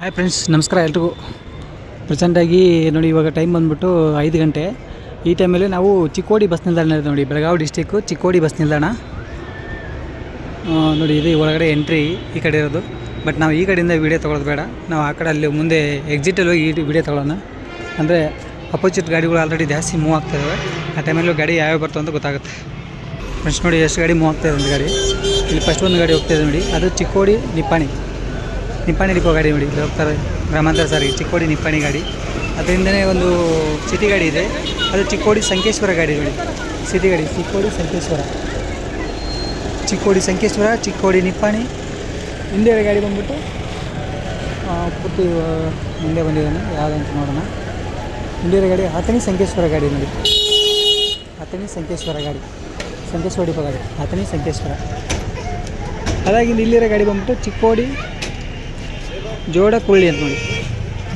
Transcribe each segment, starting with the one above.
Hi friends ನಮಸ್ಕಾರ ಎಲ್ರಿಗೂ. ಪ್ರೆಸೆಂಟಾಗಿ ನೋಡಿ ಇವಾಗ ಟೈಮ್ ಬಂದ್ಬಿಟ್ಟು ಐದು ಗಂಟೆ. ಈ ಟೈಮಲ್ಲಿ ನಾವು ಚಿಕ್ಕೋಡಿ ಬಸ್ ನಿಲ್ದಾಣ ಇದೆ ನೋಡಿ, ಬೆಳಗಾವಿ ಡಿಸ್ಟಿಕ್ಕು ಚಿಕ್ಕೋಡಿ ಬಸ್ ನಿಲ್ದಾಣ. ನೋಡಿ ಇದು ಒಳಗಡೆ ಎಂಟ್ರಿ ಈ ಕಡೆ ಇರೋದು. ಬಟ್ ನಾವು ಈ ಕಡೆಯಿಂದ ವೀಡಿಯೋ ತೊಗೊಳೋದು ಬೇಡ. ನಾವು ಆ ಕಡೆ ಅಲ್ಲಿ ಮುಂದೆ ಎಕ್ಸಿಟಲ್ಲಿ ಹೋಗಿ ವೀಡಿಯೋ ತೊಗೊಳೋಣ. ಅಂದರೆ ಅಪೋಸಿಟ್ ಗಾಡಿಗಳು ಆಲ್ರೆಡಿ ಜಾಸ್ತಿ ಮೂವ್ ಆಗ್ತಾ ಇದ್ದಾವೆ ಆ ಟೈಮಲ್ಲಿ ಗಾಡಿ ಯಾವ್ಯಾವ ಬರ್ತವೆ ಅಂತ ಗೊತ್ತಾಗುತ್ತೆ. ಫ್ರೆಂಡ್ಸ್ ನೋಡಿ, ಎಷ್ಟು ಗಾಡಿ ಮೂವ್ ಆಗ್ತಾಯಿದೆ ಒಂದು ಗಾಡಿ. ಇಲ್ಲಿ ಫಸ್ಟ್ ಒಂದು ಗಾಡಿ ಹೋಗ್ತಾ ಇದೆ ನೋಡಿ. ಅದು ಚಿಕ್ಕೋಡಿ, ನಿಪ್ಪಾಣಿ. ನಿಪ್ಪಾಣಿ ಡಿಪೋ ಗಾಡಿ ನೋಡಿ, ಇಲ್ಲಿ ಹೋಗ್ತಾರೆ ಗ್ರಾಮಾಂತರ ಸಾರಿಗೆ, ಚಿಕ್ಕೋಡಿ ನಿಪ್ಪಾಣಿ ಗಾಡಿ. ಅದರಿಂದನೇ ಒಂದು ಸಿಟಿ ಗಾಡಿ ಇದೆ. ಅದು ಚಿಕ್ಕೋಡಿ ಸಂಕೇಶ್ವರ ಗಾಡಿ ನೋಡಿ. ಸಿಟಿ ಗಾಡಿ, ಚಿಕ್ಕೋಡಿ ಸಂಕೇಶ್ವರ. ಚಿಕ್ಕೋಡಿ ಸಂಕೇಶ್ವರ, ಚಿಕ್ಕೋಡಿ ನಿಪ್ಪಾಣಿ. ಹಿಂದೆ ಗಾಡಿ ಬಂದ್ಬಿಟ್ಟು ಪೂರ್ತಿ ಮುಂದೆ ಬಂದಿದ್ದಾನೆ. ಯಾವುದಂತ ನೋಡೋಣ. ಇಂಡಿಯರ ಗಾಡಿ ಹತ್ತನೇ ಸಂಕೇಶ್ವರ ಗಾಡಿ ನೋಡಿ. ಹತ್ತನೇ ಸಂಕೇಶ್ವರ ಗಾಡಿ. ಸಂಕೇಶ್ವರ ಡಿಪೋ ಗಾಡಿ. ಹತ್ತನೇ ಸಂಕೇಶ್ವರ. ಅದಾಗಿಂದ ಇಲ್ಲಿರೋ ಗಾಡಿ ಬಂದ್ಬಿಟ್ಟು ಚಿಕ್ಕೋಡಿ ಜೋಡ ಕುರುಳಿ ಅಂತ ನೋಡಿ.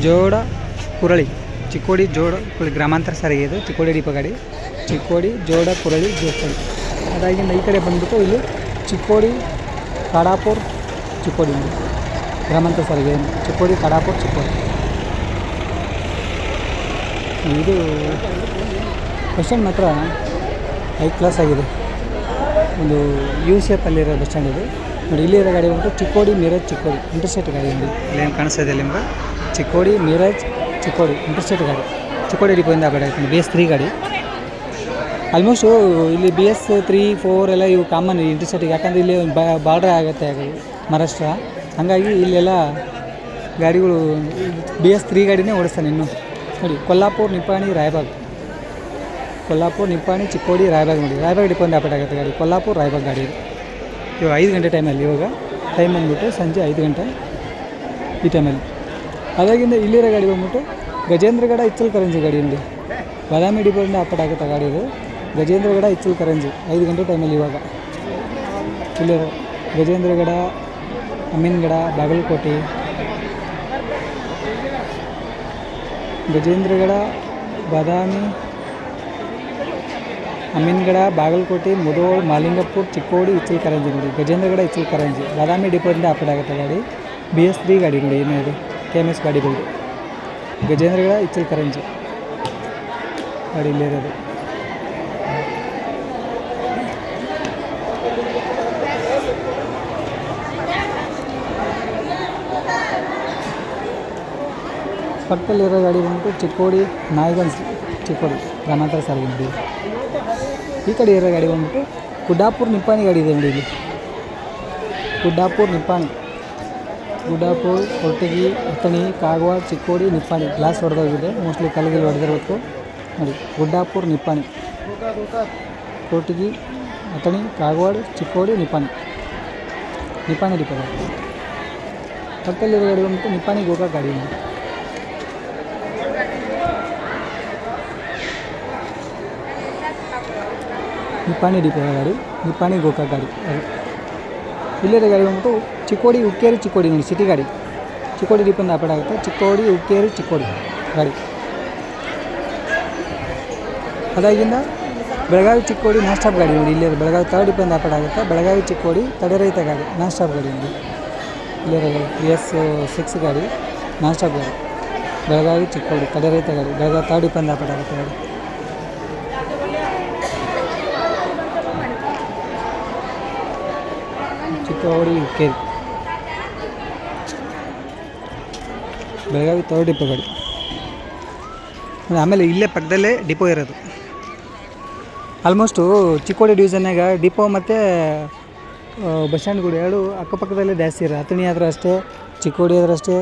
ಜೋಡ ಕುರಳಿ. ಚಿಕ್ಕೋಡಿ ಜೋಡ ಕುರಳಿ. ಗ್ರಾಮಾಂತರ ಸಾರಿಗೆ ಇದು. ಚಿಕ್ಕೋಡಿ ಡಿಪೋ ಗಾಡಿ. ಚಿಕ್ಕೋಡಿ ಜೋಡ ಕುರಳಿ ಜೋಡಪುಳಿ ಅದಾಗಿಂದ ಈ ಕಡೆ ಬಂದ್ಬಿಟ್ಟು ಇಲ್ಲಿ ಚಿಕ್ಕೋಡಿ ಕಾಡಾಪುರ್ ಚಿಕ್ಕೋಡಿ ಗ್ರಾಮಾಂತರ ಸಾರಿಗೆ. ಚಿಕ್ಕೋಡಿ ಕಾಡಾಪುರ್ ಚಿಕ್ಕೋಡಿ. ಇದು ಸ್ಟ್ಯಾಂಡ್ ಮಾತ್ರ ಹೈ ಕ್ಲಾಸ್ ಆಗಿದೆ. ಒಂದು ಯು ಶೇಪಲ್ಲಿರೋ ಬಸ್ ಸ್ಟ್ಯಾಂಡ್ ಇದು. ನೋಡಿ ಇಲ್ಲಿರೋ ಗಾಡಿ ಬಂದು ಚಿಕ್ಕೋಡಿ ಮಿರಜ್ ಚಿಕ್ಕೋಡಿ ಇಂಟರ್ಸ್ಟೇಟ್ ಗಾಡಿ ನೋಡಿ. ಇಲ್ಲೇನು ಕಾಣಿಸ್ತಾ ಇದೆ ನಿಮ್ಗೆ? ಚಿಕ್ಕೋಡಿ ಮಿರಜ್ ಚಿಕ್ಕೋಡಿ ಇಂಟರ್ಸ್ಟೇಟ್ ಗಾಡಿ. ಚಿಕ್ಕೋಡಿ ಡಿಪೋಯಿಂದ ಗಾಡಿ ಆಯ್ತು ಬಿ ಎಸ್ ತ್ರೀ ಗಾಡಿ. ಆಲ್ಮೋಸ್ಟು ಇಲ್ಲಿ ಬಿ ಎಸ್ ತ್ರೀ ಫೋರ್ ಎಲ್ಲ ಇವು ಕಾಮನ್ ಇಂಟರ್ಸ್ಟೇಟಿಗೆ ಯಾಕಂದರೆ ಇಲ್ಲಿ ಬಾರ್ಡ್ರ್ ಆಗುತ್ತೆ ಆಗಲಿ ಮಹಾರಾಷ್ಟ್ರ. ಹಾಗಾಗಿ ಇಲ್ಲೆಲ್ಲ ಗಾಡಿಗಳು ಬಿ ಎಸ್ ತ್ರೀ ಗಾಡಿನೇ ಓಡಿಸ್ತಾನೆ ಇನ್ನು. ನೋಡಿ ಕೊಲ್ಲಾಪುರ್ ನಿಪ್ಪಾಣಿ ರಾಯಬಾಗ್. ಕೊಲ್ಲಾಪುರ್ ನಿಪ್ಪಾಣಿ ಚಿಕ್ಕೋಡಿ ರಾಯಬಾಗ್ ನೋಡಿ. ರಾಯಬಾಗ್ ಡಿಪೋಯಿಂದ ಆಪೇಟ್ ಆಗುತ್ತೆ ಗಾಡಿ. ಕೊಲ್ಲಾಪುರ್ ರಾಯಬಾಗ್ ಗಾಡಿ ಇವಾಗ ಐದು ಗಂಟೆ ಟೈಮಲ್ಲಿ ಇವಾಗ ಟೈಮ್ ಬಂದ್ಬಿಟ್ಟು ಸಂಜೆ ಐದು ಗಂಟೆ ಈ ಟೈಮಲ್ಲಿ ಅದಾಗಿಂದ ಇಲ್ಲಿರೋ ಗಾಡಿ ಬಂದ್ಬಿಟ್ಟು ಗಜೇಂದ್ರಗಡ ಇಚ್ಚಲ್ ಕರಂಜಿ ಗಾಡಿ ನೋಡಿ. ಬಾದಾಮಿ ಡಿಪೋದಿಂದ ಆಪರೇಟ್ ಆಗುತ್ತೆ ಗಾಡಿ ಇದು. ಗಜೇಂದ್ರಗಡ ಇಚ್ಚಲ್ ಕರಂಜಿ ಐದು ಗಂಟೆ ಟೈಮಲ್ಲಿ ಇವಾಗ. ಇಲ್ಲಿರೋ ಗಜೇಂದ್ರಗಡ, ಅಮೀನ್ಗಡ, ಬಾಗಲಕೋಟೆ. ಗಜೇಂದ್ರಗಡ, ಬಾದಾಮಿ ಅಮೀನ್ಗಡ, ಬಾಗಲಕೋಟೆ, ಮುದೋಳ್, ಮಾಲಿಂಗಪುರ್, ಚಿಕ್ಕೋಡಿ ಇಚ್ಚಲ್ ಕರಂಜಿ ನೋಡಿ ಗಜೇಂದ್ರಗಡ ಇಚ್ಚಲ್ ಕರಂಜಿ ಬಾದಾಮಿ ಡಿಪೋದಿಂದ ಆಪರೇಟ್ ಆಗುತ್ತೆ ಗಾಡಿ, ಬಿ ಎಸ್ ತ್ರೀ ಗಾಡಿ ನೋಡಿ ಏನೇ ಕೆ ಎಂ ಎಸ್ ಗಾಡಿ ಬಂದು ಗಜೇಂದ್ರಗಡ ಇಚ್ಚಲ್ ಕರಂಜಿ ಗಾಡಿ ಇಲ್ಲಿರೋದು ಪಕ್ಕದಲ್ಲಿರೋ ಗಾಡಿ ಬಂದ್ಬಿಟ್ಟು ಚಿಕ್ಕೋಡಿ ನಾಯ್ಗನ್ಸ್ ಚಿಕ್ಕೋಡಿ, ಗ್ರಾಮಾಂತರ ಸಾರಿಗೆ ಈ ಕಡೆ ಇರೋ ಗಾಡಿ ಬಂದ್ಬಿಟ್ಟು ಗುಡ್ಡಾಪುರ್ ನಿಪ್ಪಾಣಿ ಗಾಡಿ ಇದೆ ನೋಡಿ ಇಲ್ಲಿ. ಗುಡ್ಡಾಪುರ್ ನಿಪ್ಪಾಣಿ. ಗುಡ್ಡಾಪುರ್, ಕೊಟ್ಟಗಿ ಹತ್ತಣಿ ಕಾಗವಾಡ, ಚಿಕ್ಕೋಡಿ, ನಿಪ್ಪಾಣಿ. ಗ್ಲಾಸ್ ಹೊಡೆದೋಗಿದೆ. ಮೋಸ್ಟ್ಲಿ ಕಲ್ಲಿಗೆ ಹೊಡೆದಿರಬೇಕು. ನೋಡಿ, ಗುಡ್ಡಾಪುರ್ ನಿಪ್ಪಾಣಿ. ಕೊಟ್ಟಗಿ ಅತಣಿ ಕಾಗವಾಡ, ಚಿಕ್ಕೋಡಿ, ನಿಪ್ಪಾಣಿ. ನಿಪ್ಪಾಣಿ ಡಿಪೋ ಪಕ್ಕದಲ್ಲಿರೋ ಗಾಡಿ ಬಂದ್ಬಿಟ್ಟು ನಿಪ್ಪಾಣಿ ಗೋಕಾಕ್ ಗಾಡಿ ನಿಪ್ಪಾಣಿ ಡಿಪೋ ಗಾಡಿ, ನಿಪ್ಪಾಣಿ ಗೋಕಾಕ್ ಗಾಡಿ. ಅದು ಇಲ್ಲಿರೋ ಗಾಡಿ ಬಂದ್ಬಿಟ್ಟು ಚಿಕ್ಕೋಡಿ, ಉಕ್ಕೇರಿ, ಚಿಕ್ಕೋಡಿ ನೋಡಿ ಸಿಟಿ ಗಾಡಿ. ಚಿಕ್ಕೋಡಿ ಡಿಪೋಯಿಂದ ಆಪರೇಟ್ ಆಗುತ್ತೆ. ಚಿಕ್ಕೋಡಿ, ಉಕ್ಕೇರಿ, ಚಿಕ್ಕೋಡಿ ಗಾಡಿ. ಅದಾಗಿಂದ ಬೆಳಗಾವಿ, ಚಿಕ್ಕೋಡಿ ನಾನ್ ಸ್ಟಾಪ್ ಗಾಡಿ ನೋಡಿ ಇಲ್ಲಿ ಬೆಳಗಾವಿ ತರ್ಡ್ ಡಿಪೋಯಿಂದ ಆಪಡ್ ಆಗುತ್ತೆ. ಬೆಳಗಾವಿ, ಚಿಕ್ಕೋಡಿ ತಡೆರಹಿತ ಗಾಡಿ, ನಾನ್ ಸ್ಟಾಪ್ ಗಾಡಿ ನೋಡಿ. ಇಲ್ಲೇ ಎಸ್ ಸಿಕ್ಸ್ ಗಾಡಿ, ನಾನ್ ಸ್ಟಾಪ್ ಗಾಡಿ. ಬೆಳಗಾವಿ, ಚಿಕ್ಕೋಡಿ ತಡೆರಹಿತ ಗಾಡಿ, ಬೆಳಗಾವಿ ತರ್ಡ್ ಡಿಪೋಯಿಂದ ಆಪರೇಟ್ ಆಗುತ್ತೆ ಗಾಡಿ. ಚಿಕ್ಕೋಡಿ ಕೇರಿ ಬೆಳಗಾವಿ ತೋಡಿ ಡಿಪೋ ಗಾಡಿ. ಆಮೇಲೆ ಇಲ್ಲೇ ಪಕ್ಕದಲ್ಲೇ ಡಿಪೋ ಇರೋದು. ಆಲ್ಮೋಸ್ಟು ಚಿಕ್ಕೋಡಿ ಡಿವಿಷನ್ನಾಗ ಡಿಪೋ ಮತ್ತು ಬಸ್ ಸ್ಟ್ಯಾಂಡ್ಗಳು ಎರಡು ಅಕ್ಕಪಕ್ಕದಲ್ಲೇ ಜಾಸ್ತಿ ಇರೋ ಹತ್ತಣಿ ಆದರೂ ಅಷ್ಟೇ, ಚಿಕ್ಕೋಡಿ ಆದರೂ ಅಷ್ಟೇ,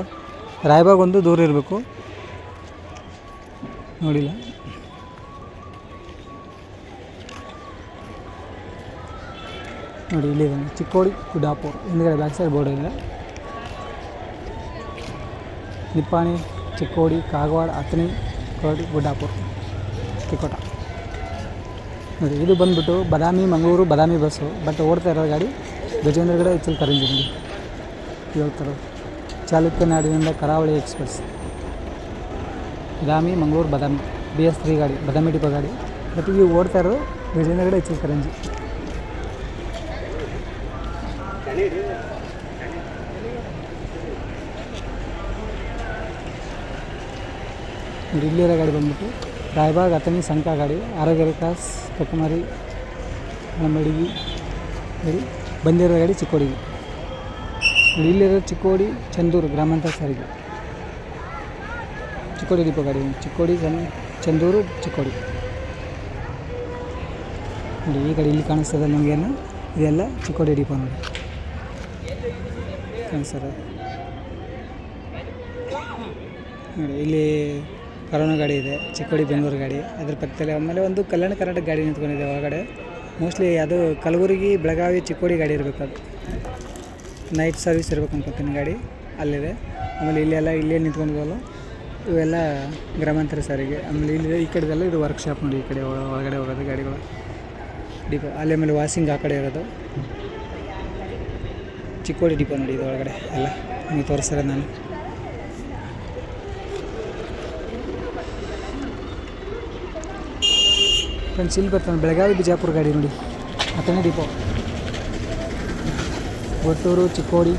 ರಾಯಬಾಗ್ ಒಂದು ದೂರ ಇರಬೇಕು. ನೋಡಿಲ್ಲ. ನೋಡಿ ಇಲ್ಲಿದೆ ಚಿಕ್ಕೋಡಿ ಗುಡ್ಡಾಪುರ್ ಹಿಂದ್ಗಡೆ ಬ್ಯಾಕ್ ಸೈಡ್ ಬೋರ್ಡ್ ಇದೆ ನಿಪ್ಪಾಣಿ ಚಿಕ್ಕೋಡಿ ಕಾಗವಾಡ ಹತ್ತನಿ ಕೋಡಿ ಗುಡ್ಡಾಪುರ್ ತಿಕೋಟ ನೋಡಿ ಇದು ಬಂದ್ಬಿಟ್ಟು ಬಾದಾಮಿ ಮಂಗಳೂರು ಬಾದಾಮಿ ಬಸ್ಸು ಬಟ್ ಓಡ್ತಾ ಇರೋ ಗಾಡಿ ಗಜೇಂದ್ರಗಡ ಇಚ್ಚಲ್ ಕರಂಜಿ ನೋಡಿ ಹೇಳ್ತಾರೆ Chalukya ನಾಡಿನಿಂದ Karavali express Badami Mangaluru Badami B S three ಗಾಡಿ ಬಾದಾಮಿ ಡಿಪೋ ಗಾಡಿ ಬಟ್ ಈಗ ಓಡ್ತಾ ಇರೋದು ಗಜೇಂದ್ರಗಡ ಇಚ್ಚಲ್ ಕರಂಜಿ ಇಲ್ಲಿರೋ ಗಾಡಿ ಬಂದ್ಬಿಟ್ಟು, ರಾಯಬಾಗ್, ಅಥಣಿ, ಸಂಕ ಗಾಡಿ ಆರೋಗ್ಯ ಕ್ರಾಸ್ ನಮ್ಮ ಮಡಿಗಿ ಹೇಳಿ ಬಂದಿರೋ ಗಾಡಿ ಚಿಕ್ಕೋಡಿಗೆ. ಇಲ್ಲಿರೋ ಚಿಕ್ಕೋಡಿ, ಚಂದೂರು ಗ್ರಾಮಾಂತರ ಸಾರಿಗೆ. ಚಿಕ್ಕೋಡಿ ದೀಪ ಗಾಡಿ, ಚಿಕ್ಕೋಡಿ ಚಂದ್ ಚಂದೂರು, ಚಿಕ್ಕೋಡಿ. ನೋಡಿ, ಈ ಗಾಡಿ ಇಲ್ಲಿ ಕಾಣಿಸ್ತದೆ ನಮಗೇನು. ಇದೆಲ್ಲ ಚಿಕ್ಕೋಡಿ ದೀಪ ನೋಡಿ. ಕಾಣಿಸ್ತದೆ ನೋಡಿ, ಇಲ್ಲಿ ಕರೋನಾ ಗಾಡಿ ಇದೆ, ಚಿಕ್ಕೋಡಿ ಬೆಂಗಳೂರು ಗಾಡಿ. ಅದ್ರ ಪಕ್ಕದಲ್ಲಿ ಆಮೇಲೆ ಒಂದು ಕಲ್ಯಾಣ ಕರ್ನಾಟಕ ಗಾಡಿ ನಿಂತ್ಕೊಂಡಿದೆ ಒಳಗಡೆ. ಮೋಸ್ಟ್ಲಿ ಅದು ಕಲಬುರಗಿ, ಬೆಳಗಾವಿ, ಚಿಕ್ಕೋಡಿ ಗಾಡಿ ಇರಬೇಕು ಅದು. ನೈಟ್ ಸರ್ವಿಸ್ ಇರ್ಬೇಕು ಅನ್ಕೋತೀನಿ ಗಾಡಿ, ಅಲ್ಲಿದೆ. ಆಮೇಲೆ ಇಲ್ಲೆಲ್ಲ ಇಲ್ಲೇ ನಿಂತ್ಕೊಂಡಿದ್ವಲ್ಲ ಇವೆಲ್ಲ ಗ್ರಾಮಾಂತರ ಸಾರಿಗೆ. ಆಮೇಲೆ ಇಲ್ಲಿ ಈ ಕಡೆದೆಲ್ಲ ಇದು ವರ್ಕ್ಶಾಪ್ ನೋಡಿ, ಈ ಕಡೆ ಒಳ- ಒಳಗಡೆ ಹೋಗೋದು ಗಾಡಿಗಳು. ಡಿಪೋ ಅಲ್ಲಿ ಆಮೇಲೆ ವಾಸಿಂಗ್ ಆ ಕಡೆ ಇರೋದು. ಚಿಕ್ಕೋಡಿ ಡಿಪೋ ನೋಡಿ ಇದು ಒಳಗಡೆ ಎಲ್ಲ ನಿಮಗೆ ತೋರಿಸ್ತಾರೆ ನಾನು. ಫ್ರೆಂಡ್ಸ್, ಇಲ್ಲಿ ಬರ್ತಾನೆ ಬೆಳಗಾವಿ ಬಿಜಾಪುರ ಗಾಡಿ ನೋಡಿ. ಅಥಣಿ ಡಿಪೋ. ಒಟ್ಟೂರು ಚಿಕ್ಕೋಡಿ.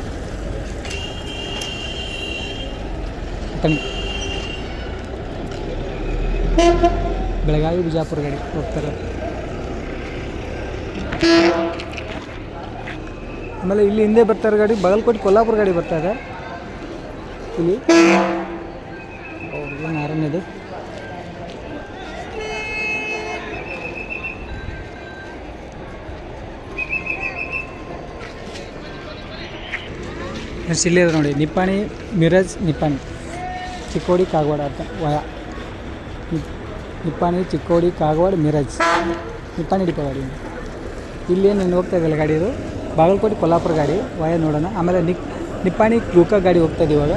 ಅಥಣಿ ಬೆಳಗಾವಿ ಬಿಜಾಪುರ ಗಾಡಿ ಹೋಗ್ತಾರೆ. ಆಮೇಲೆ ಇಲ್ಲಿ ಹಿಂದೆ ಬರ್ತಾರೆ ಗಾಡಿ, ಬಾಗಲಕೋಟೆ ಕೊಲ್ಲಾಪುರ ಗಾಡಿ ಬರ್ತಾ ಇದೆ. ಇಲ್ಲಿ. ಆರನೇದು ನೆಕ್ಸ್ಟ್ ಇಲ್ಲಿ ನೋಡಿ, ನಿಪ್ಪಾಣಿ, ಮಿರಜ್, ನಿಪ್ಪಾಣಿ. ಚಿಕ್ಕೋಡಿ, ಕಾಗವಾಡ ಅಂತ, ವಯ. ನಿಪ್- ನಿಪ್ಪಾಣಿ, ಚಿಕ್ಕೋಡಿ, ಕಾಗವಾಡ, ಮಿರಜ್. ನಿಪ್ಪಾಣಿ ಡಿಪೋ ಗಾಡಿ. ಏನು ಇಲ್ಲೇನು ಹೋಗ್ತಾ ಇದ್ದಲ್ಲ ಗಾಡಿ ಇದು? ಬಾಗಲಕೋಟೆ ಕೊಲ್ಲಾಪುರ ಗಾಡಿ ವಯ ನೋಡೋಣ. ಆಮೇಲೆ ನಿಕ್ ನಿಪ್ಪಾಣಿ ಗೋಕಾ ಗಾಡಿ ಹೋಗ್ತಾ ಇದೆ ಇವಾಗ.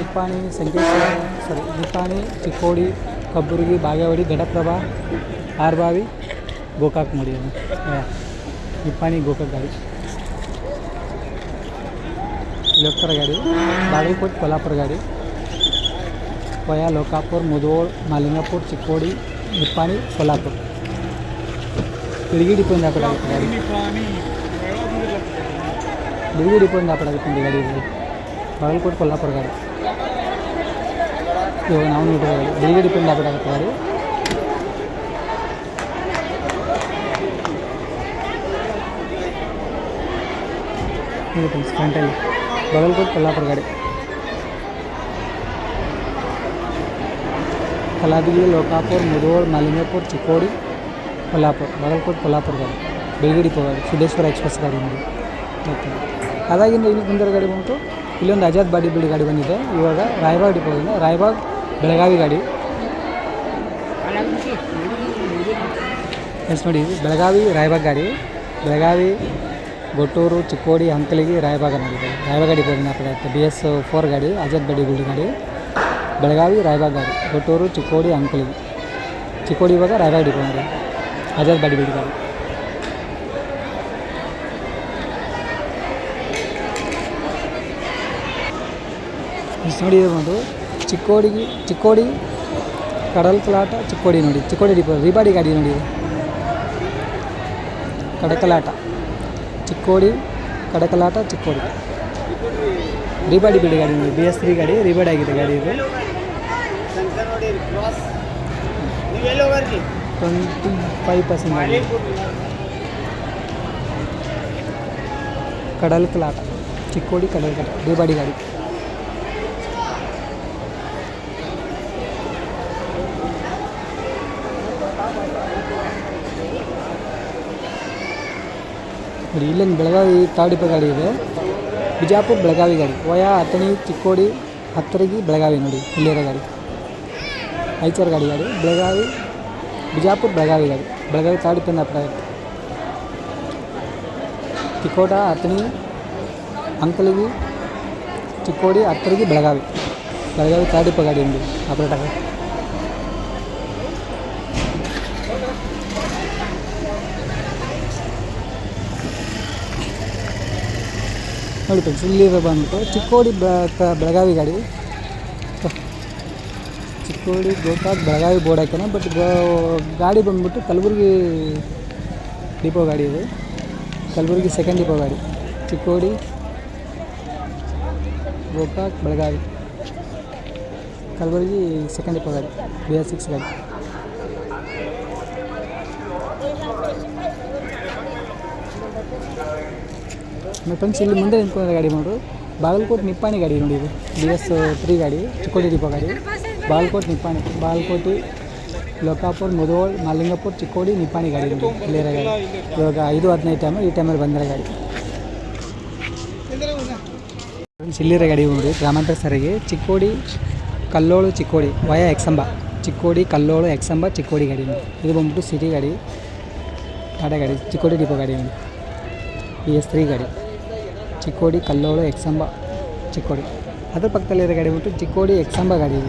ನಿಪ್ಪಾಣಿ ಸಂಕೇಶ್ವರ ಸಾರಿ ನಿಪ್ಪಾಣಿ, ಚಿಕ್ಕೋಡಿ, ಕಬ್ಬುರ್ಗಿ, ಬಾಗೇವಾಡಿ ಗಡಪ್ರಭಾ ಆರ್ಬಾವಿ ಗೋಕಾಕ್ ನೋಡಿ ನಿಪ್ಪಾಣಿ, ಗೋಕಾಕ್ ಗಾಡಿ. ಇಲ್ಲಿ ಗಾಡಿ, ಬಾಗಲಕೋಟೆ ಕೊಲ್ಲಾಪುರ ಗಾಡಿ. ವಯ ಲೋಕಾಪುರ್, ಮುದೋಳ್, ಮಾಲಿಂಗಾಪುರ್, ಚಿಕ್ಕೋಡಿ, ನಿಪ್ಪಾಣಿ, ಕೊಲ್ಲಾಪುರ. ಬಿಳಿಗಿ ಡಿಪೋಯಿಂದ ಆ ಕಡೆ ಆಗುತ್ತೆ ಗಾಡಿ ಬಿಳಿಗಿ ಡಿಪೋಯಿಂದ ಆ ಕಡೆ ಆಗುತ್ತೆ ನೋಡಿ ಗಾಡಿ ಇದು ಬಾಗಲಕೋಟೆ ಕೊಲ್ಲಾಪುರ ಗಾಡಿ ಇವಾಗ ನಾವು ನೋಡಿರೋ ಗಾಡಿ ಬಿಳಿಗಿ ಡಿಪೋಯಿಂದ ಫ್ರಂಟಲ್ಲಿ ಬಾಗಲಕೋಟೆ ಕೊಲ್ಲಾಪುರ ಗಾಡಿ ಕಲಾದಗಿ ಲೋಕಾಪುರ್ ಮುಧೋಳ್ ಮಾಲಿಂಗಪುರ್ ಚಿಕ್ಕೋಡಿ ಕೊಲ್ಲಾಪುರ ಬಾಗಲಕೋಟೆ ಕೊಲ್ಲಾಪುರ ಗಾಡಿ ಬೆಳಗಡಿ ಗಾಡಿ ಸಿದ್ದೇಶ್ವರ ಎಕ್ಸ್ಪ್ರೆಸ್ ಗಾಡಿ ಬಂದು ಓಕೆ ಅದಾಗಿಂದ ಇಲ್ಲಿ ಬಂದಿರೋ ಗಾಡಿ ಬಂತು. ಇಲ್ಲೊಂದು ಆಜಾದ್ ಬಾಡಿ ಬಿಡಿ ಗಾಡಿ ಬಂದಿದೆ. ಇವಾಗ ರಾಯಬಾಗ್ ಡಿಪೋದಿಂದ ರಾಯಬಾಗ್ ಬೆಳಗಾವಿ ಗಾಡಿ. ಎಸ್ ನೋಡಿ ಬೆಳಗಾವಿ ರಾಯಬಾಗ್ ಗಾಡಿ. ಬೆಳಗಾವಿ, ಗೊಟ್ಟೂರು, ಚಿಕ್ಕೋಡಿ, ಅಂಕಲಿಗೆ, ರಾಯಬಾಗ ನೋಡಿದೆ ರಾಯಬಾಗ ಗಾಡಿ ಆಗುತ್ತೆ ಬಿ ಎಸ್ ಫೋರ್ ಗಾಡಿ ಆಜಾದ್ ಬಾಡಿ ಬಿಡಿ ಗಾಡಿ. ಬೆಳಗಾವಿ ರಾಯಬಾಗ್ ಗಾಡಿ. ಗೊಟ್ಟೂರು, ಚಿಕ್ಕೋಡಿ, ಅಂಕಲಿಗೆ. ಚಿಕ್ಕೋಡಿ ಇವಾಗ ರಾಯಬಾಗ್ ಡಿಪೋ ಬಿಡಿ ಗಾಡಿ ಇಷ್ಟು ನೋಡಿ ಒಂದು ಚಿಕ್ಕೋಡಿಗೆ ಚಿಕ್ಕೋಡಿ, ಕಡಲ್ ಕಲಾಟ ಚಿಕ್ಕೋಡಿ ನೋಡಿ. ಚಿಕ್ಕೋಡಿ ರಿಬಾಡಿ ಗಾಡಿ ನೋಡಿ ಕಡಕಲಾಟ. ಚಿಕ್ಕೋಡಿ ಕಡಕಲಾಟ, ಚಿಕ್ಕೋಡಿ. ರಿಬಾಡಿ ಬಿಡಿ ಗಾಡಿ ನೋಡಿ. ಬಿ ಎಸ್ ತ್ರೀ ಗಾಡಿ, ರಿಬಾಡಿ ಆಗಿದೆ ಗಾಡಿ ಇದು. ಟ್ವೆಂಟಿ ಫೈವ್ ಪರ್ಸೆಂಟ್ ಗಾಡಿ ಕಡಲ್ ಕಲಾಟ ಚಿಕ್ಕೋಡಿ ಕಡಲ್ ಕಲಾಟ ಗಾಡಿ ನೋಡಿ ಇಲ್ಲೊಂದು ಬೆಳಗಾವಿ ತಾಡಿಪ ಗಾಡಿ ಇದೆ. ಬಿಜಾಪುರ ಬೆಳಗಾವಿ ಗಾಡಿ. ವಯಾ ಅಥಣಿ, ಚಿಕ್ಕೋಡಿ, ಹತ್ತರಗಿ ಬೆಳಗಾವಿ ನೋಡಿ. ಇಲ್ಲಿರೋ ಗಾಡಿ. ಐಚರ್ ಗಾಡಿ ಗಾಡಿ. ಬೆಳಗಾವಿ ಬಿಜಾಪುರ ಬೆಳಗಾವಿ ಗಾಡಿ ಬೆಳಗಾವಿ ತಾಡಿಪಿಂದ ಹತ್ರ ಆಗುತ್ತೆ ತಿಕೋಟ ಅಥಣಿ, ಅಂಕಲಿಗಿ, ಚಿಕ್ಕೋಡಿ ಹತ್ತರಗಿ ಬೆಳಗಾವಿ. ಬೆಳಗಾವಿ ತಾಡಿಪ ಗಾಡಿ ఉంది ಆಪರೇಟ್ ಆಗ ನೋಡಿ ಫ್ರೆಂಡ್ಸ್ ಇಲ್ಲಿ ಬಂದ್ಬಿಟ್ಟು ಚಿಕ್ಕೋಡಿ ಬೆ- ಕ- ಬೆಳಗಾವಿ ಗಾಡಿ. ಕ- ಚಿಕ್ಕೋಡಿ ಗೋಕಾಕ್ ಬೆಳಗಾವಿ ಬೋರ್ಡ್ ಹಾಕ್ಯಾನ ಬಟ್ ಗಾಡಿ ಬಂದ್ಬಿಟ್ಟು ಕಲಬುರ್ಗಿ ಡಿಪೋ ಗಾಡಿ ಇದು. ಕಲಬುರ್ಗಿ ಸೆಕೆಂಡ್ ಡಿಪೋ ಗಾಡಿ. ಚಿಕ್ಕೋಡಿ, ಗೋಕಾಕ್, ಬೆಳಗಾವಿ. ಕಲಬುರ್ಗಿ ಸೆಕೆಂಡ್ ಡಿಪೋ ಗಾಡಿ ಬಿ ಎಸ್ ಸಿಕ್ಸ್ ಗಾಡಿ. ಫ್ರೆಂಡ್ಸ್ ಇಲ್ಲಿ ಮುಂದೆ ನಿಂತ್ಕೊಂಡ್ರೆ ಗಾಡಿ ನೋಡು ಬಾಗಲಕೋಟೆ ನಿಪ್ಪಾಣಿ ಗಾಡಿ ನೋಡಿ ಬಿ ಎಸ್ ತ್ರೀ ಗಾಡಿ, ಚಿಕ್ಕೋಡಿ ಡಿಪೋ ಗಾಡಿ. ಬಾಗಲಕೋಟೆ ನಿಪ್ಪಾಣಿ ಬಾಲ್ಕೋಟಿ ಲೋಕಾಪುರ್ ಮುಧೋಳ್ ಮಲ್ಲಿಂಗಪುರ್ ಚಿಕ್ಕೋಡಿ ನಿಪ್ಪಾಣಿ ಗಾಡಿ ಕ್ಲಿಯರ್ ಗಾಡಿ ಇವಾಗ ಐದು ಹದಿನೈದು ಟೈಮು ಈ ಟೈಮಲ್ಲಿ ಬಂದಿರೋ ಗಾಡಿ. ಫ್ರೆಂಡ್ಸ್ ಇಲ್ಲಿರೋ ಗಾಡಿ ನೋಡಿ, ಗ್ರಾಮಾಂತರ ಸರಿಗೆ ಚಿಕ್ಕೋಡಿ, ಕಲ್ಲೋಳು, ಚಿಕ್ಕೋಡಿ, ವಯ ಎಕ್ಸಂಬ. ಚಿಕ್ಕೋಡಿ, ಕಲ್ಲೋಳು, ಎಕ್ಸಂಬ, ಚಿಕ್ಕೋಡಿ ಗಾಡಿ ಇದು ಬಂದ್ಬಿಟ್ಟು ಸಿಟಿ ಗಾಡಿ, ಟಾಟಾ ಗಾಡಿ, ಚಿಕ್ಕೋಡಿ ಡಿಪೋ ಗಾಡಿ ಬಿ ಎಸ್ ತ್ರೀ ಗಾಡಿ. ಚಿಕ್ಕೋಡಿ, ಕಲ್ಲೋಳು, ಎಕ್ಸಂಬ, ಚಿಕ್ಕೋಡಿ. ಅದ್ರ ಪಕ್ಕದಲ್ಲಿರೋ ಗಾಡಿ ಬಿಟ್ಟು ಚಿಕ್ಕೋಡಿ, ಎಕ್ಸಂಬ ಗಾಡಿ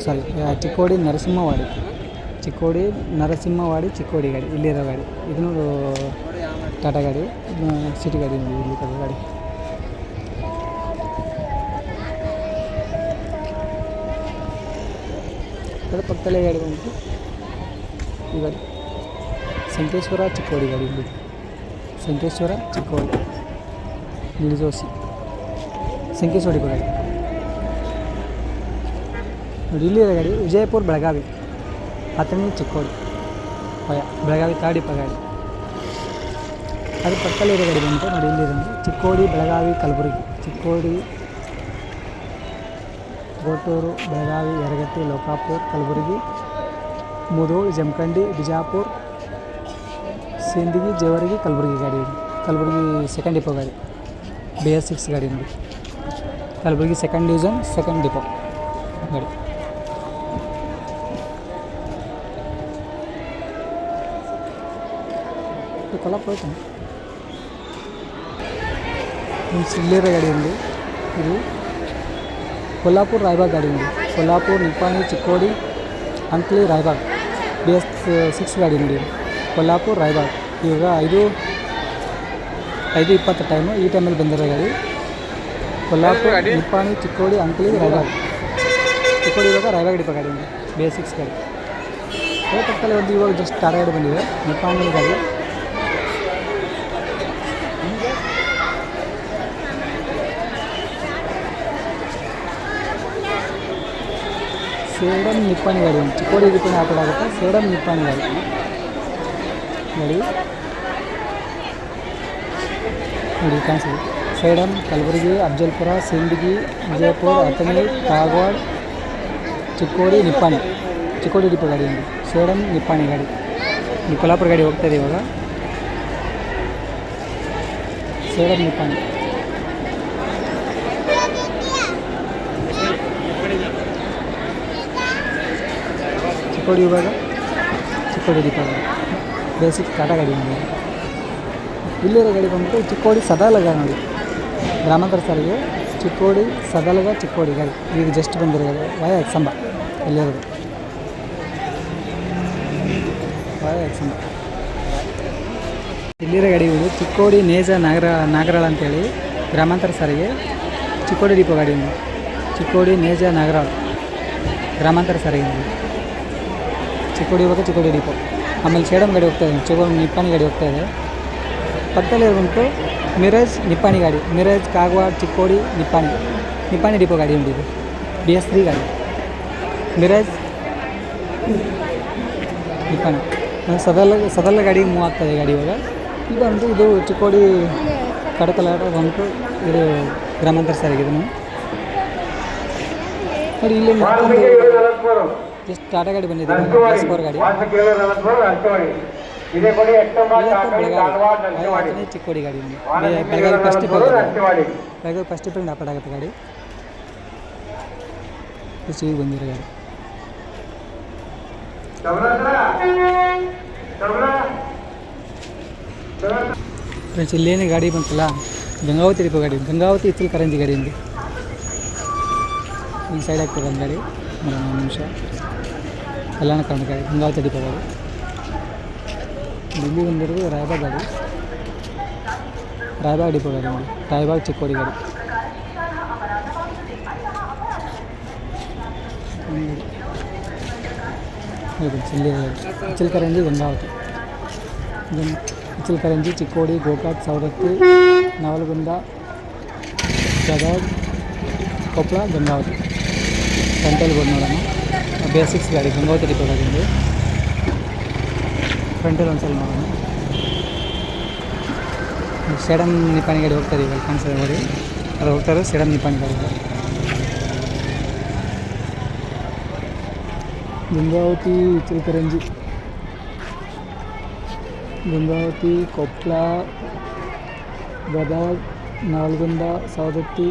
ಸಾರಿ ಚಿಕ್ಕೋಡಿ ನರಸಿಂಹವಾಡಿ. ಚಿಕ್ಕೋಡಿ ನರಸಿಂಹವಾಡಿ, ಚಿಕ್ಕೋಡಿ ಗಾಡಿ. ಇಲ್ಲಿರೋ ಗಾಡಿ. ಇದನ್ನೂ ಟಾಟಾ ಗಾಡಿ. ಸಿಟಿ ಗಾಡಿ ಇಲ್ಲಿ ಗಾಡಿ. ಅದರ ಪಕ್ಕದಲ್ಲೇ ಗಾಡಿ ಬಂತು. ಈ ಗಾಡಿ. ಸಂಕೇಶ್ವರ ಚಿಕ್ಕೋಡಿ ಗಾಡಿ ಇಲ್ಲಿ. ಸಂಕೇಶ್ವರ ಚಿಕ್ಕೋಡಿ. ನಿಲ್ಜೋಸಿ. ಸಂಕೇಶ್ವರಿ ಗಾಡಿ. ನೋಡಿ ಇಲ್ಲಿರೋ ಗಾಡಿ ವಿಜಯಪುರ ಬೆಳಗಾವಿ ಹತ್ತನೇ ಚಿಕ್ಕೋಡಿ ಭಯ ಬೆಳಗಾವಿ ತಾಡಿಪ ಗಾಡಿ ಅದ್ರ ಪಕ್ಕದಲ್ಲಿರೋ ಗಾಡಿ ಬಂತು ನೋಡಿ ಇಲ್ಲಿರೋದು ಚಿಕ್ಕೋಡಿ ಬೆಳಗಾವಿ ಕಲಬುರಗಿ ಚಿಕ್ಕೋಡಿ ಗೋಟೂರು ಬೆಳಗಾವಿ ಯರಗಟ್ಟಿ ಲೋಕಾಪುರ್ ಕಲಬುರಗಿ ಮುಧೋಳ್ ಜಮಖಂಡಿ ಬಿಜಾಪುರ್ ಸಿಂದಗಿ ಜೇವರ್ಗಿ ಕಲಬುರಗಿ ಗಾಡಿ ಇದೆ ಕಲಬುರಗಿ ಸೆಕೆಂಡ್ ಡಿಪೋ ಗಾಡಿ ಬಿ ಎಸ್ ಸಿಕ್ಸ್ ಗಾಡಿ ನೋಡಿ Kalaburagi second division second depot ಗಾಡಿ ಕೊಲಪೋಯ್ತಾನೆ ನಿಮ್ಮ ಸಿಲ್ಲೇರ ಗಾಡಿ ಉಂಡು ಇದು ಕೊಲ್ಲಾಪುರ್ ರಾಯ್ಬಾಗ್ ಗಾಡಿ ಉಂಡು Kolhapur Nippani Chikkodi Ankli Raibag B S six ಗಾಡಿ ಉಂಡು ಕೊಲ್ಲಾಪುರ್ ರಾಯ್ಬಾಗ್ ಇವಾಗ ಐದು ಐದು ಇಪ್ಪತ್ತು ಟೈಮು ಈ ಟೈಮಲ್ಲಿ ಬಂದಿರೋ ಗಾಡಿ ಕೊಲ್ಲಾಪುರ್ ನಿಪ್ಪಾಣಿ ಚಿಕ್ಕೋಡಿ ಅಂಕ್ಲಿ ರಾಯ್ಬಾಗ್ ಚಿಕ್ಕೋಡಿ ಇವಾಗ ರಾಯ್ಬಾಗ್ ಹಿಡಿಪ ಗಾಡಿ ಉಂಟು ಬಿ ಎಸ್ ಸಿಕ್ಸ್ ಗಾಡಿ ಪಕ್ಕದಲ್ಲಿ ಒಂದು ಇವಾಗ ಜಸ್ಟ್ ಟಾರ್ ಗಾಡಿ ಬಂದಿದೆ ನಿಪ್ಪಾಣಿ ಗಾಡಿ ಸೇಡಮ್ ನಿಪ್ಪಾಣಿ ಗಾಡಿ. ಚಿಕ್ಕೋಡಿ ಕಡೆ ಆಗುತ್ತೆ? ಸೇಡಮ್ ನಿಪ್ಪಾಣಿ ಗಾಡಿ. ನೋಡಿ. ನೋಡಿ ಕಾಣಿಸಿದೆ ಸೇಡಮ್ ಕಲಬುರಗಿ, ಅಫಜಲ್ಪುರ, ಸಿಂದಗಿ, ವಿಜಯಪುರ, ಅಥಣಿ, ಕಾಗವಾಡ, ಚಿಕ್ಕೋಡಿ ನಿಪ್ಪಾಣಿ ಚಿಕ್ಕೋಡಿ ಡಿಪೋ ಗಾಡಿ ಒಂದು. ಸೇಡಮ್ ನಿಪ್ಪಾಣಿ ಗಾಡಿ. ಈ ಕೊಲ್ಲಾಪುರ ಗಾಡಿ ಹೋಗ್ತಾ ಇದೆ ಇವಾಗ. ಸೇಡಮ್ ನಿಪ್ಪಾಣಿ ಚಿಕ್ಕೋಡಿವಾಗ ಚಿಕ್ಕೋಡಿ ದೀಪಾವಳಿ ಬೇಸಿಕ್ ಟಾಟಾ ಗಾಡಿ ಬಂದಿದೆ ಇಲ್ಲಿರ ಗಾಡಿ ಬಂದ್ಬಿಟ್ಟು ಚಿಕ್ಕೋಡಿ ಸದಾಲಗ ನೋಡಿ. ಗ್ರಾಮಾಂತರ ಸಾರಿಗೆ ಚಿಕ್ಕೋಡಿ ಸದಾಲಗ ಚಿಕ್ಕೋಡಿ ಗಾಡಿ. ಈಗ ಜಸ್ಟ್ ಬಂದಿರೋ ಗಾಡಿ ಸಂಬ ಎಕ್ಸಂಬ ಇಲ್ಲಿರೋದು ವಾಯ ಎಕ್ಸಂಬ ಗಾಡಿಗಳು ಚಿಕ್ಕೋಡಿ ನೇಜ ನಾಗರ, ನಾಗರಾಳ ಅಂತೇಳಿ ಗ್ರಾಮಾಂತರ ಸಾರಿಗೆ ಚಿಕ್ಕೋಡಿ ದೀಪ ಗಾಡಿ ಚಿಕ್ಕೋಡಿ ನೇಜ ನಾಗರಾಳ್ ಗ್ರಾಮಾಂತರ ಸಾರಿಗೆ ಚಿಕ್ಕೋಡಿ ಇವಾಗ ಚಿಕ್ಕೋಡಿ ಡಿಪೋ. ಆಮೇಲೆ ಸೇಡಮ್ ಗಾಡಿ ಹೋಗ್ತಾ ಇದ್ದೀನಿ ಚಿಕ್ಕೋಡಿ ನಿಪ್ಪಾಣಿ ಗಾಡಿ ಹೋಗ್ತಾ ಇದೆ. ಪಕ್ಕದಲ್ಲಿ ಬಂತು ಮಿರಾಜ್ ನಿಪ್ಪಾಣಿ ಗಾಡಿ, ಮಿರಾಜ್, ಕಾಗವಾಡ, ಚಿಕ್ಕೋಡಿ, ನಿಪ್ಪಾಣಿ. ನಿಪ್ಪಾಣಿ ಡಿಪೋ ಗಾಡಿ ಉಂಟಿದೆ ಬಿ ಎಸ್ ತ್ರೀ ಗಾಡಿ. ಮಿರಾಜ್, ನಿಪ್ಪಾಣಿ. ಸದಲ ಸದಲ ಗಾಡಿ ಮೂವ್ ಆಗ್ತಾಯಿದೆ ಗಾಡಿ ಇವಾಗ. ಈಗ ಬಂದು ಇದು ಚಿಕ್ಕೋಡಿ ಕಡಕಲಾಟ ಬಂತು ಇದು ಗ್ರಾಮಾಂತರ ಸಾರಿಗೆ ನೋಡಿ. ಇಲ್ಲಿ ಜಸ್ಟ್ ಟಾಟಾ ಗಾಡಿ ಬಂದಿದೆ. ಸ್ಕೋರ್ ಗಾಡಿ. ಬೆಳಗಾವಿ ಚಿಕ್ಕೋಡಿ ಗಾಡಿ. Belagavi first Belagavi first friend apart ಆಗುತ್ತೆ ಗಾಡಿ. ಸಿವಿಗೆ ಬಂದಿರೋ ಗಾಡಿ. ಫ್ರೆಂಡ್ಸ್ ಇಲ್ಲೇನೇ ಗಾಡಿ ಬಂತಲ್ಲ? ಗಂಗಾವತಿ ಡಿಪೋ ಗಾಡಿ. ಗಂಗಾವತಿ ಇತ್ತಿಲ್ ಕರಂಜಿ ಗಾಡಿ ಈ ಸೈಡ್ ಆಗ್ತದೆ ಒಂದು ಗಾಡಿ. ಮೂರು ನಿಮಿಷ. ಕಲ್ಯಾಣ ಕರ್ನಾಟಕ ಗಾಡಿ ಗಂಗಾವತಿ ಡಿಪೋ ಗಾಡಿ ಇಲ್ಲಿ ಬಂದಿರೋದು ರಾಯಬಾಗ್ ಗಾಡಿ ರಾಯಬಾಗ್ ಡಿಪೋ ಗಾಡಿ ನೋಡಿ ರಾಯಬಾಗ್ ಚಿಕ್ಕೋಡಿ ಗಾಡಿ ಹೌದು ಇಲ್ಲಿ ಇಚ್ಚಲ್ಕರಂಜಿ ಗಂಗಾವತಿ ಗಂ- ಇಚ್ಚಲ್ಕರಂಜಿ ಚಿಕ್ಕೋಡಿ ಗೋಕಾಕ್ ಸವದತ್ತಿ ನವಲಗುಂದ ಗದಗ ಕೊಪ್ಪಳ ಗಂಗಾವತಿ ಫ್ರಂಟಲ್ಲಿ ಬೋರ್ಡ್ ನೋಡೋಣ ಬೇಸಿಕ್ಸ್ ಗಾಡಿ ಗಂಗಾವತಿ ಡಿಪೋ ಗಾಡಿ ಇದು ಫ್ರಂಟಲ್ಲಿ ಒಂದ್ಸಲ ನೋಡೋಣ ಸೆಡನ್ ನಿಪಾಣಿ ಗಾಡಿ ಹೋಗ್ತಾರೆ ಇವಾಗ ಕಾಣಿಸ್ತದೆ ನೋಡಿ ಅದು ಹೋಗ್ತಾರೆ ಸೆಡನ್ ನಿಪಾಣಿ ಗಾಡಿ ಗಂಗಾವತಿ ಚಿಲ್ಕರಂಜಿ ಗಂಗಾವತಿ ಕೊಪ್ಪಳ ಗದಗ ನಾಲ್ಗುಂದ ಸವದತ್ತಿ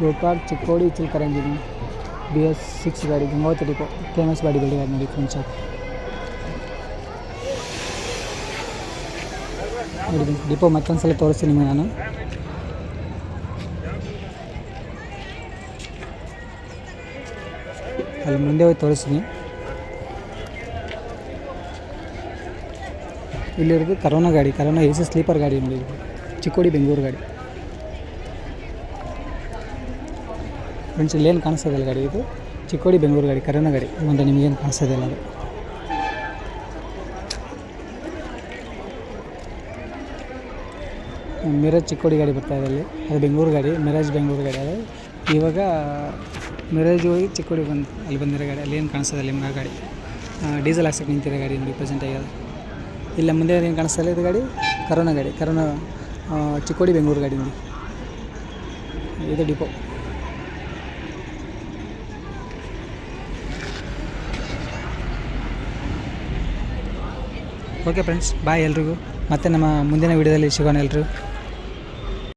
ಗೋಕಾಕ್, ಚಿಕ್ಕೋಡಿ ಚಿಲ್ಕರಂಜಿನಿ ಬಿ ಎಸ್ ಸಿಕ್ಸ್ ಗಾಡಿ ಗಂಗಾವತಿ ಡಿಪೋ ಫೇಮಸ್ ಬಿಲ್ಡಿಂಗ್ ಅದು ನೋಡಿ ಫ್ರೆಂಡ್ಸ್ ನೋಡಿ ಡಿಪೋ ಮತ್ತೊಂದು ಸಲ ತೋರಿಸ್ತೀನಿ ನಿಮಗೆ ನಾನು. ಅಲ್ಲಿ ಮುಂದೆ ಹೋಗಿ ತೋರಿಸ್ತೀನಿ. ಇಲ್ಲಿರೋದು ಕರೋನಾ ಗಾಡಿ, ಕರೋನಾ ಎ ಸಿ ಸ್ಲೀಪರ್ ಗಾಡಿ ನೋಡಿ. ಚಿಕ್ಕೋಡಿ, ಬೆಂಗಳೂರು ಗಾಡಿ. ಫ್ರೆಂಡ್ಸ್ ಇಲ್ಲೇನು ಕಾಣಿಸೋದಿಲ್ಲ ಗಾಡಿ ಇದು. ಚಿಕ್ಕೋಡಿ, ಬೆಂಗಳೂರು ಗಾಡಿ, ಕರೋನಾ ಗಾಡಿ. ಮುಂದೆ ನಿಮಗೇನು ಕಾಣಿಸೋದಿಲ್ಲ ಅದು. ಮಿರಾಜ್ ಚಿಕ್ಕೋಡಿ ಗಾಡಿ ಬರ್ತಾ ಇದೆ ಅಲ್ಲಿ. ಅದು ಬೆಂಗಳೂರು ಗಾಡಿ, ಮಿರಾಜ್ ಬೆಂಗಳೂರು ಗಾಡಿ ಅದು. ಇವಾಗ, ಮಿರಾಜ್ ಹೋಗಿ ಚಿಕ್ಕೋಡಿ ಬಂದು, ಅಲ್ಲಿ ಬಂದಿರೋ ಗಾಡಿ, ಅಲ್ಲಿ ಏನು ಕಾಣಿಸ್ತದೆ ಅಲ್ಲಿ ಗಾಡಿ. ಡೀಸೆಲ್ ಹಾಕ್ಸಕ್ಕೆ ನಿಂತಿರೋ ಗಾಡಿ ನೋಡಿ ಪ್ರೆಸೆಂಟ್ ಆಗ್ಯದ ಇಲ್ಲ, ಮುಂದೆ ಏನು ಕಾಣಿಸ್ತಲ್ಲ ಇದು ಗಾಡಿ? ಕರೋನಾ ಗಾಡಿ, ಕರೋನಾ ಚಿಕ್ಕೋಡಿ, ಬೆಂಗಳೂರು ಗಾಡಿ ನೋಡಿ ಇದು ಡಿಪೋ. ಓಕೆ ಫ್ರೆಂಡ್ಸ್ ಬಾಯ್ ಎಲ್ರಿಗೂ. ಮತ್ತೆ ನಮ್ಮ ಮುಂದಿನ ವೀಡಿಯೋದಲ್ಲಿ ಸಿಗೋಣ ಎಲ್ರಿಗೂ